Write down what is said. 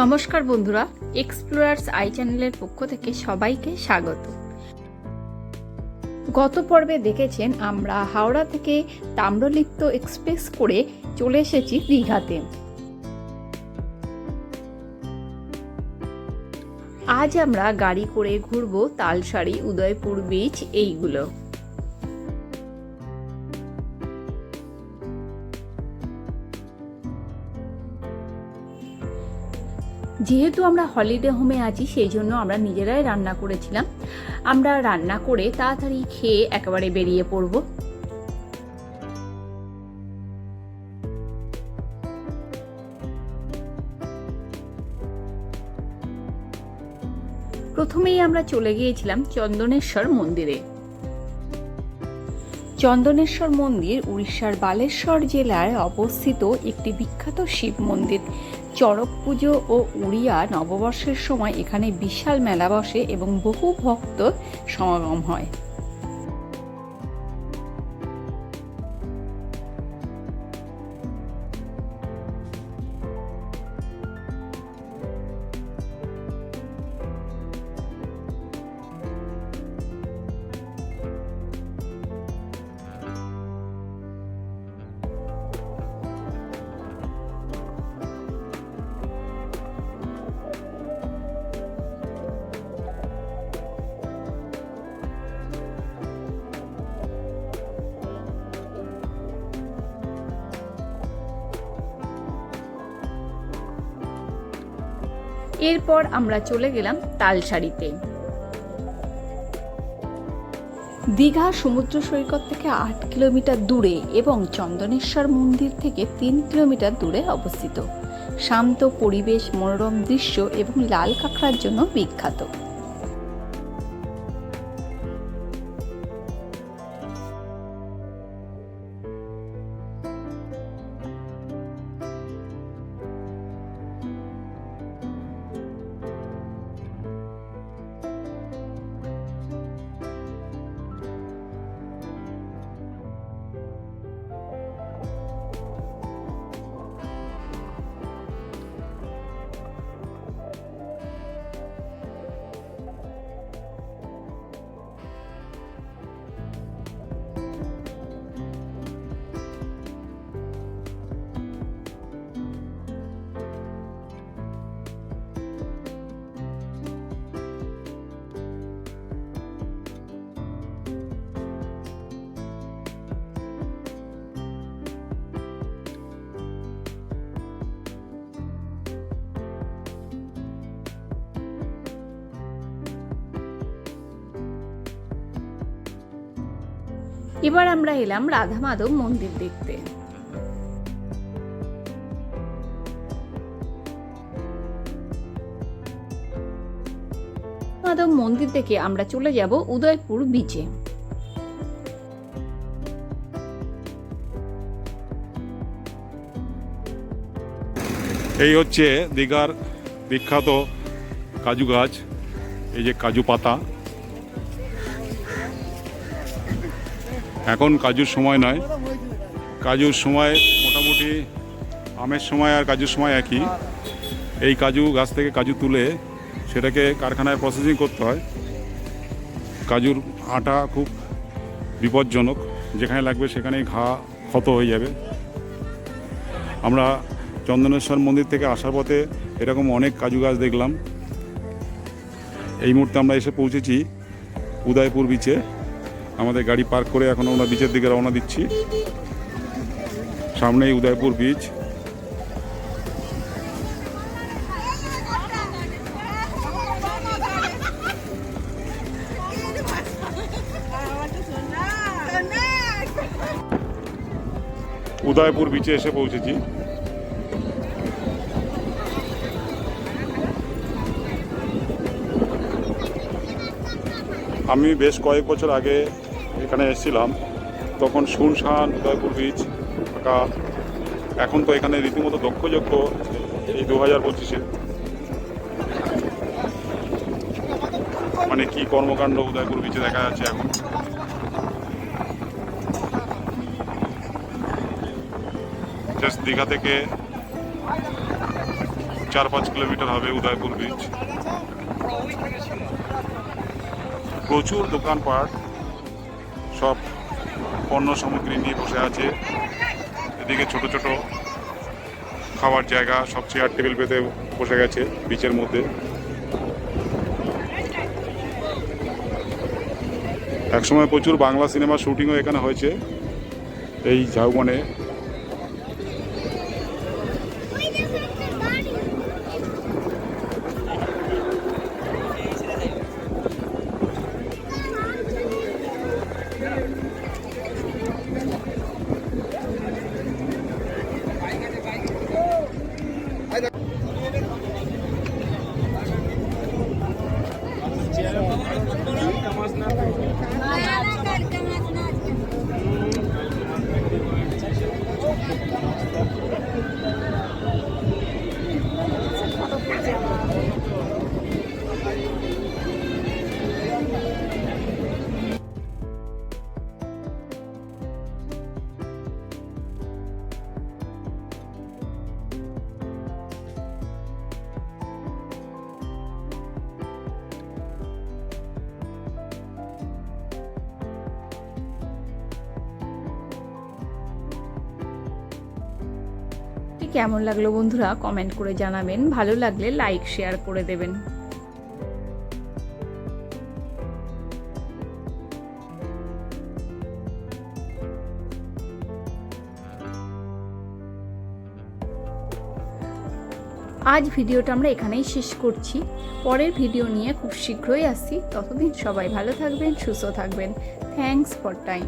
নমস্কার বন্ধুরা explorers I চ্যানেলের পক্ষ থেকে সবাইকে স্বাগত। গত পর্বে দেখেছেন আমরা হাওড়া থেকে তাম্রলিপ্ত এক্সপ্রেস করে চলে এসেছি দীঘাতে। আজ আমরা গাড়ি করে ঘুরবো তালসারি উদয়পুর বিচ এইগুলো। যেহেতু আমরা হলিডে হোমে আছি, সেই জন্য আমরা নিজেরাই রান্না করেছিলাম। আমরা রান্না করে তাড়াতাড়ি খেয়ে একেবারে বেরিয়ে পড়ব। প্রথমেই আমরা চলে গিয়েছিলাম চন্দনেশ্বর মন্দিরে। চন্দনেশ্বর মন্দির উড়িষ্যার বালেশ্বর জেলায় অবস্থিত একটি বিখ্যাত শিব মন্দির। চড়ক পুজো ও উড়িয়া নববর্ষের সময় এখানে বিশাল মেলা বসে এবং বহু ভক্ত সমাগম হয়। এরপর আমরা চলে গেলাম তালশাড়িতে। দীঘা সমুদ্র সৈকত থেকে আট কিলোমিটার দূরে এবং চন্দনেশ্বর মন্দির থেকে তিন কিলোমিটার দূরে অবস্থিত। শান্ত পরিবেশ, মনোরম দৃশ্য এবং লাল কাঁকড়ার জন্য বিখ্যাত। এবার আমরা এলাম রাধা মাধব মন্দির দেখতে। মাধব মন্দির থেকে আমরা চলে যাব উদয়পুর বিচে এই হচ্ছে দীঘার বিখ্যাত কাজু গাছ, এই যে কাজু পাতা। এখন কাজুর সময় নয়। কাজুর সময় মোটামুটি আমের সময় আর কাজুর সময় একই। এই কাজু গাছ থেকে কাজু তুলে সেটাকে কারখানায় প্রসেসিং করতে হয়। কাজুর আটা খুব বিপজ্জনক। যেখানে লাগবে সেখানেই ঘা ক্ষত হয়ে যাবে। আমরা চন্দনেশ্বর মন্দির থেকে আসার পথে এরকম অনেক কাজু গাছ দেখলাম। এই মুহূর্তে আমরা এসে পৌঁছেছি উদয়পুর বিচে আমাদের গাড়ি পার্ক করে এখন আমরা বিচের দিকে রওনা দিচ্ছি। সামনেই উদয়পুর বিচ উদয়পুর বিচে এসে পৌঁছেছি। আমি বেশ কয়েক বছর আগে এখানে এসেছিলাম। তখন শুনশান, উদয়পুর বিচ ফাঁকা এখন তো এখানে রীতিমতো দক্ষযজ্ঞ এই দু হাজার পঁচিশে। মানে কি কর্মকাণ্ড উদয়পুর বিচে দেখা যাচ্ছে এখন? জাস্ট দীঘা থেকে চার পাঁচ কিলোমিটার হবে উদয়পুর বিচ প্রচুর দোকানপাট। সব পণ্য সামগ্রী নিয়ে বসে আছে। এদিকে ছোট ছোট খাওয়ার জায়গা, সব চেয়ার টেবিল পেতে বসে গেছে বিচের মধ্যে। একসময় প্রচুর বাংলা সিনেমা শুটিংও এখানে হয়েছে, এই ঝাউবনে। কেমন লাগল বন্ধুরা? কমেন্ট করে জানাবেন। ভালো লাগলে লাইক শেয়ার করে দেবেন। আজ ভিডিওটা আমরা এখানেই শেষ করছি। পরের ভিডিও নিয়ে খুব শীঘ্রই আসছি ততদিন সবাই ভালো থাকবেন, সুস্থ থাকবেন। Thanks for time